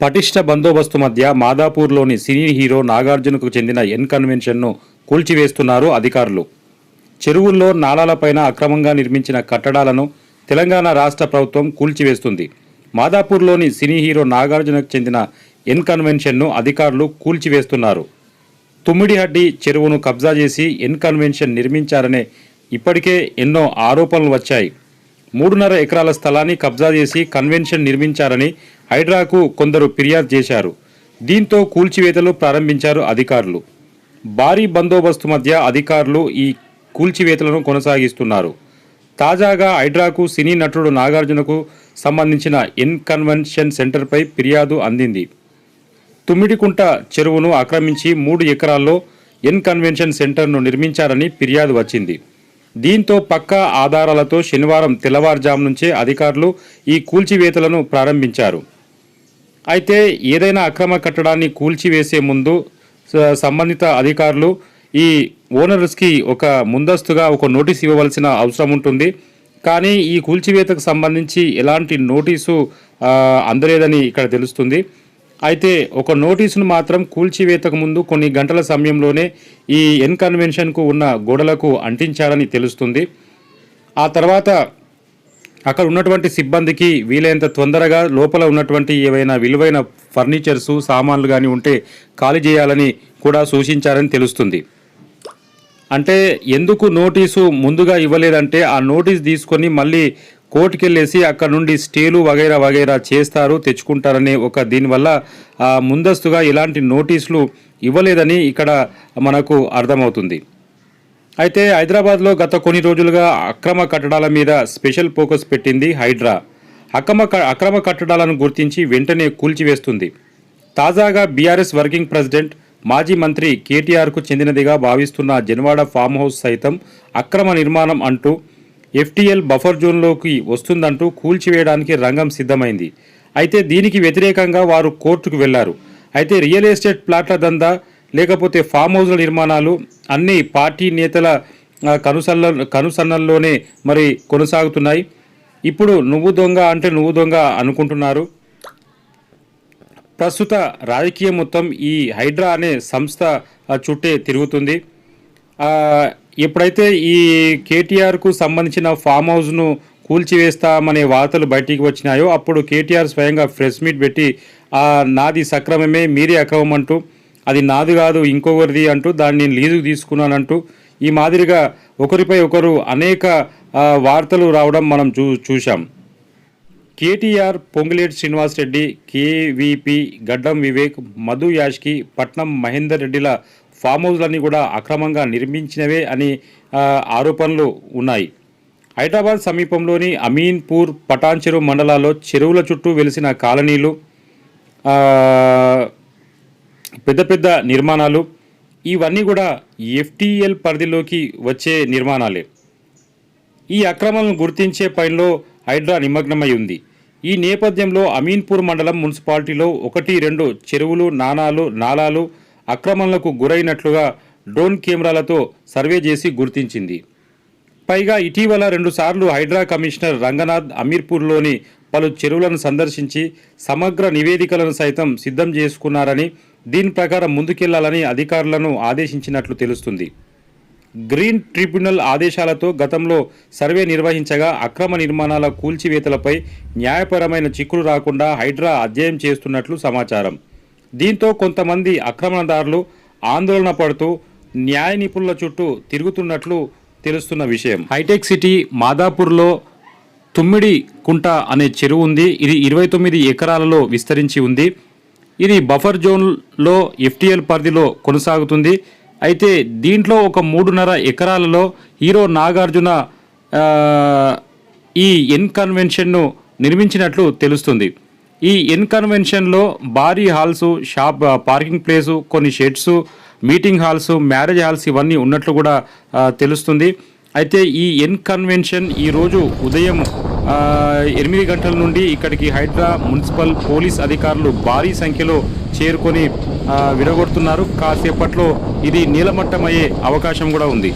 పటిష్ట బందోబస్తు మధ్య మాదాపూర్లోని సినీ హీరో నాగార్జునకు చెందిన ఎన్ కన్వెన్షన్ను కూల్చివేస్తున్నారు అధికారులు. చెరువుల్లో నాలాలపైన అక్రమంగా నిర్మించిన కట్టడాలను తెలంగాణ రాష్ట్ర ప్రభుత్వం కూల్చివేస్తుంది. మాదాపూర్లోని సినీ హీరో నాగార్జునకు చెందిన ఎన్ కన్వెన్షన్ను అధికారులు కూల్చివేస్తున్నారు. తుమ్మిడిహడ్డి చెరువును కబ్జా చేసి ఎన్ కన్వెన్షన్ నిర్మించారనే ఇప్పటికే ఎన్నో ఆరోపణలు వచ్చాయి. మూడున్నర ఎకరాల స్థలాన్ని కబ్జా చేసి కన్వెన్షన్ నిర్మించారని హైడ్రాకు కొందరు ఫిర్యాదు చేశారు. దీంతో కూల్చివేతలు ప్రారంభించారు అధికారులు. భారీ బందోబస్తు మధ్య అధికారులు ఈ కూల్చివేతలను కొనసాగిస్తున్నారు. తాజాగా హైడ్రాకు సినీ నటుడు నాగార్జునకు సంబంధించిన ఎన్ కన్వెన్షన్ సెంటర్పై ఫిర్యాదు అందింది. తుమ్మిడికుంట చెరువును ఆక్రమించి మూడు ఎకరాల్లో ఎన్ కన్వెన్షన్ సెంటర్ను నిర్మించారని ఫిర్యాదు వచ్చింది. దీంతో పక్కా ఆధారాలతో శనివారం తెల్లవారుజాము నుంచే అధికారులు ఈ కూల్చివేతలను ప్రారంభించారు. అయితే ఏదైనా అక్రమ కట్టడాన్ని కూల్చివేసే ముందు సంబంధిత అధికారులు ఈ ఓనర్స్కి ఒక ముందస్తుగా ఒక నోటీస్ ఇవ్వవలసిన అవసరం ఉంటుంది. కానీ ఈ కూల్చివేతకు సంబంధించి ఎలాంటి నోటీసు అందలేదని ఇక్కడ తెలుస్తుంది. అయితే ఒక నోటీసును మాత్రం కూల్చివేతకు ముందు కొన్ని గంటల సమయంలోనే ఈ ఎన్కన్వెన్షన్కు ఉన్న గోడలకు అంటించారని తెలుస్తుంది. ఆ తర్వాత అక్కడ ఉన్నటువంటి సిబ్బందికి వీలైనంత తొందరగా లోపల ఉన్నటువంటి ఏవైనా విలువైన ఫర్నిచర్సు సామాన్లు కానీ ఉంటే ఖాళీ చేయాలని కూడా సూచించారని తెలుస్తుంది. అంటే ఎందుకు నోటీసు ముందుగా ఇవ్వలేదంటే ఆ నోటీస్ తీసుకొని మళ్ళీ కోర్టుకి వెళ్ళేసి అక్కడ నుండి స్టేలు వగైరా వగైరా చేస్తారు తెచ్చుకుంటారనే ఒక దీనివల్ల ముందస్తుగా ఇలాంటి నోటీసులు ఇవ్వలేదని ఇక్కడ మనకు అర్థమవుతుంది. అయితే హైదరాబాద్లో గత కొన్ని రోజులుగా అక్రమ కట్టడాల మీద స్పెషల్ ఫోకస్ పెట్టింది హైడ్రా. అక్రమ క- అక్రమ కట్టడాలను గుర్తించి వెంటనే కూల్చివేస్తుంది. తాజాగా బీఆర్ఎస్ వర్కింగ్ ప్రెసిడెంట్ మాజీ మంత్రి కేటీఆర్కు చెందినదిగా భావిస్తున్న జన్వాడ ఫామ్ హౌస్ సైతం అక్రమ నిర్మాణం అంటూ ఎఫ్టీఎల్ బఫర్ జోన్లోకి వస్తుందంటూ కూల్చివేయడానికి రంగం సిద్ధమైంది. అయితే దీనికి వ్యతిరేకంగా వారు కోర్టుకు వెళ్ళారు. అయితే రియల్ ఎస్టేట్ ప్లాట్ల దందా లేకపోతే ఫామ్ హౌస్ల నిర్మాణాలు అన్ని పార్టీ నేతల కనుసల్ల కనుసన్నల్లోనే మరి కొనసాగుతున్నాయి. ఇప్పుడు నువ్వు దొంగ అంటే నువ్వు దొంగ అనుకుంటున్నారు. ప్రస్తుత రాజకీయం మొత్తం ఈ హైడ్రా అనే సంస్థ చుట్టే తిరుగుతుంది. ఎప్పుడైతే ఈ కేటీఆర్కు సంబంధించిన ఫామ్ హౌస్ను కూల్చివేస్తామనే వార్తలు బయటికి వచ్చినాయో అప్పుడు కేటీఆర్ స్వయంగా ప్రెస్ మీట్ పెట్టి నాది సక్రమమే మీరే అక్రమం అంటూ అది నాది కాదు ఇంకొకరిది అంటూ దాన్ని నేను లీజుకు తీసుకున్నానంటూ ఈ మాదిరిగా ఒకరిపై ఒకరు అనేక వార్తలు రావడం మనం చూ చూశాం. కేటీఆర్ పొంగులేటి శ్రీనివాస్ రెడ్డి కేవీపీ గడ్డం వివేక్ మధు యాష్కి పట్నం మహేందర్ రెడ్డిల ఫామ్ హౌస్లన్నీ కూడా అక్రమంగా నిర్మించినవే అని ఆరోపణలు ఉన్నాయి. హైదరాబాద్ సమీపంలోని అమీన్పూర్ పటాన్చెరు మండలాల్లో చెరువుల చుట్టూ వెలిసిన కాలనీలు పెద్ద పెద్ద నిర్మాణాలు ఇవన్నీ కూడా ఎఫ్టీఎల్ పరిధిలోకి వచ్చే నిర్మాణాలే. ఈ అక్రమాలను గుర్తించే పనిలో హైడ్రా నిమగ్నమై ఉంది. ఈ నేపథ్యంలో అమీన్పూర్ మండలం మున్సిపాలిటీలో ఒకటి రెండు చెరువులు నాణాలు నాలాలు అక్రమాలకు గురైనట్లుగా డ్రోన్ కెమెరాలతో సర్వే చేసి గుర్తించింది. పైగా ఇటీవల రెండుసార్లు హైడ్రా కమిషనర్ రంగనాథ్ అమీర్పూర్లోని పలు చెరువులను సందర్శించి సమగ్ర నివేదికలను సైతం సిద్ధం చేసుకున్నారని దీని ప్రకారం ముందుకెళ్ళాలని అధికారులను ఆదేశించినట్లు తెలుస్తుంది. గ్రీన్ ట్రిబ్యునల్ ఆదేశాలతో గతంలో సర్వే నిర్వహించగా అక్రమ నిర్మాణాల కూల్చివేతలపై న్యాయపరమైన చిక్కులు రాకుండా హైడ్రా అధ్యయనం చేస్తున్నట్లు సమాచారం. దీంతో కొంతమంది ఆక్రమణదారులు ఆందోళన పడుతూ న్యాయ నిపుణుల చుట్టూ తిరుగుతున్నట్లు తెలుస్తున్న విషయం. హైటెక్ సిటీ మాదాపూర్లో తుమ్మిడి కుంట అనే చెరువు ఉంది. ఇది ఇరవై తొమ్మిది ఎకరాలలో విస్తరించి ఉంది. ఇది బఫర్ జోన్లో ఎఫ్టీఎల్ పరిధిలో కొనసాగుతుంది. అయితే దీంట్లో ఒక మూడున్నర ఎకరాలలో హీరో నాగార్జున ఈ ఎన్ కన్వెన్షన్ను నిర్మించినట్లు తెలుస్తుంది. ఈ ఎన్ కన్వెన్షన్లో భారీ హాల్స్ షాప్ పార్కింగ్ ప్లేసు కొన్ని sheds meeting halls marriage halls ఇవన్నీ ఉన్నట్లు కూడా తెలుస్తుంది. అయితే ఈ ఎన్ కన్వెన్షన్ ఈరోజు ఉదయం ఎనిమిది గంటల నుండి ఇక్కడికి హైడ్రా మున్సిపల్ పోలీస్ అధికారులు భారీ సంఖ్యలో చేరుకొని విడగొడుతున్నారు కాసేపట్లో ఇది నీలమట్టమయ్యే అవకాశం కూడా ఉంది.